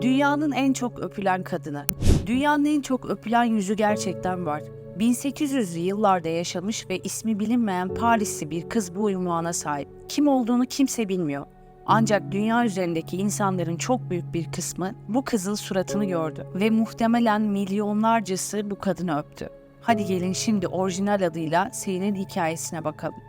Dünyanın en çok öpülen kadını. Dünyanın en çok öpülen yüzü gerçekten var. 1800'lü yıllarda yaşamış ve ismi bilinmeyen Parisli bir kız bu ünvana sahip. Kim olduğunu kimse bilmiyor. Ancak dünya üzerindeki insanların çok büyük bir kısmı bu kızın suratını gördü ve muhtemelen milyonlarcası bu kadını öptü. Hadi gelin şimdi orijinal adıyla Sey'nin hikayesine bakalım.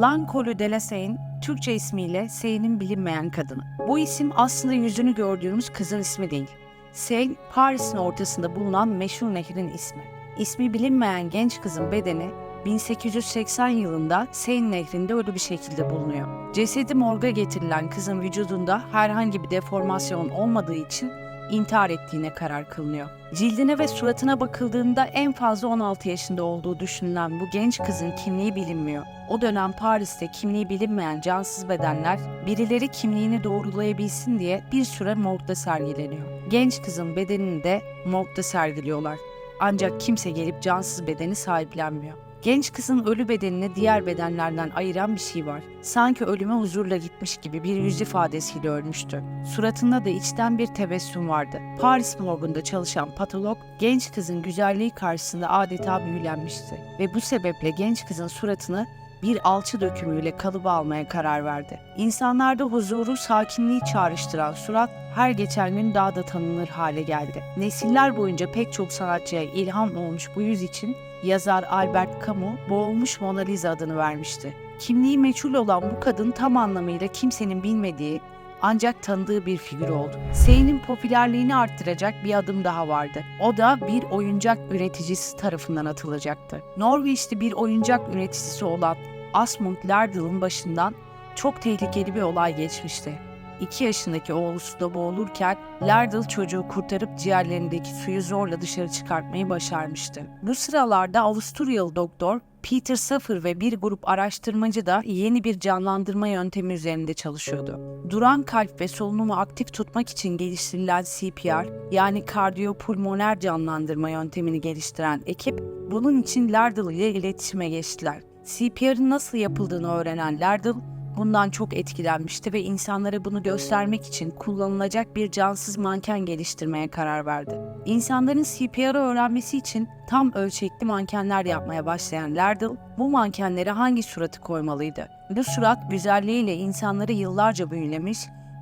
Lancolu de la Seine, Türkçe ismiyle Seyne'in bilinmeyen kadını. Bu isim aslında yüzünü gördüğümüz kızın ismi değil. Seine, Paris'in ortasında bulunan meşhur nehrin ismi. İsmi bilinmeyen genç kızın bedeni 1880 yılında Seine nehrinde ölü bir şekilde bulunuyor. Cesedi morga getirilen kızın vücudunda herhangi bir deformasyon olmadığı için intihar ettiğine karar kılınıyor. Cildine ve suratına bakıldığında en fazla 16 yaşında olduğu düşünülen bu genç kızın kimliği bilinmiyor. O dönem Paris'te kimliği bilinmeyen cansız bedenler birileri kimliğini doğrulayabilsin diye bir süre morgda sergileniyor. Genç kızın bedenini de morgda sergiliyorlar. Ancak kimse gelip cansız bedeni sahiplenmiyor. Genç kızın ölü bedenini diğer bedenlerden ayıran bir şey var. Sanki ölüme huzurla gitmiş gibi bir yüz ifadesiyle ölmüştü. Suratında da içten bir tebessüm vardı. Paris morgunda çalışan patolog genç kızın güzelliği karşısında adeta büyülenmişti. Ve bu sebeple genç kızın suratını bir alçı dökümüyle kalıba almaya karar verdi. İnsanlarda huzuru, sakinliği çağrıştıran surat her geçen gün daha da tanınır hale geldi. Nesiller boyunca pek çok sanatçıya ilham olmuş bu yüz için yazar Albert Camus boğulmuş Mona Lisa adını vermişti. Kimliği meçhul olan bu kadın tam anlamıyla kimsenin bilmediği ancak tanıdığı bir figür oldu. Sey'nin popülerliğini arttıracak bir adım daha vardı. O da bir oyuncak üreticisi tarafından atılacaktı. Norveçli bir oyuncak üreticisi olan Asmund Lardal'ın başından çok tehlikeli bir olay geçmişti. 2 yaşındaki oğlu suda boğulurken Lardal çocuğu kurtarıp ciğerlerindeki suyu zorla dışarı çıkartmayı başarmıştı. Bu sıralarda Avusturyalı doktor Peter Saffer ve bir grup araştırmacı da yeni bir canlandırma yöntemi üzerinde çalışıyordu. Duran kalp ve solunumu aktif tutmak için geliştirilen CPR yani kardiyopulmoner canlandırma yöntemini geliştiren ekip bunun için Lardal ile iletişime geçtiler. CPR'ın nasıl yapıldığını öğrenen Lardal bundan çok etkilenmişti ve insanlara bunu göstermek için kullanılacak bir cansız manken geliştirmeye karar verdi. İnsanların CPR'ı öğrenmesi için tam ölçekli mankenler yapmaya başlayan Lardal, bu mankenlere hangi suratı koymalıydı? Bu surat güzelliğiyle insanları yıllarca büyülemiş,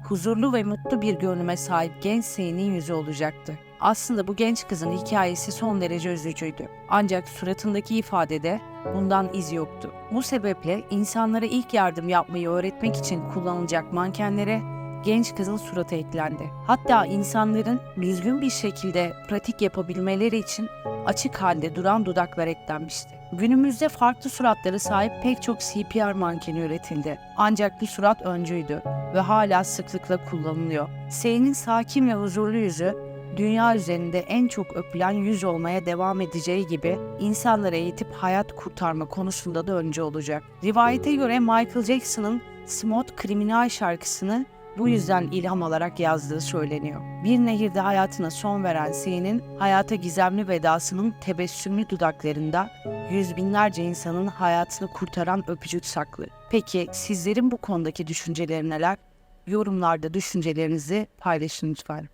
huzurlu ve mutlu bir görünüme sahip genç Sey'nin yüzü olacaktı. Aslında bu genç kızın hikayesi son derece üzücüydü. Ancak suratındaki ifadede bundan iz yoktu. Bu sebeple insanlara ilk yardım yapmayı öğretmek için kullanılacak mankenlere genç kızın suratı eklendi. Hatta insanların düzgün bir şekilde pratik yapabilmeleri için açık halde duran dudaklar eklenmişti. Günümüzde farklı suratlara sahip pek çok CPR mankeni üretildi. Ancak bu surat öncüydü ve hala sıklıkla kullanılıyor. Sey'nin sakin ve huzurlu yüzü dünya üzerinde en çok öpülen yüz olmaya devam edeceği gibi insanlara eğitip hayat kurtarma konusunda da önce olacak. Rivayete göre Michael Jackson'ın Smooth Criminal şarkısını bu yüzden ilham alarak yazdığı söyleniyor. Bir nehirde hayatına son veren Sey'nin hayata gizemli vedasının tebessümlü dudaklarında yüz binlerce insanın hayatını kurtaran öpücük saklı. Peki sizlerin bu konudaki düşünceleri neler? Yorumlarda düşüncelerinizi paylaşın lütfen.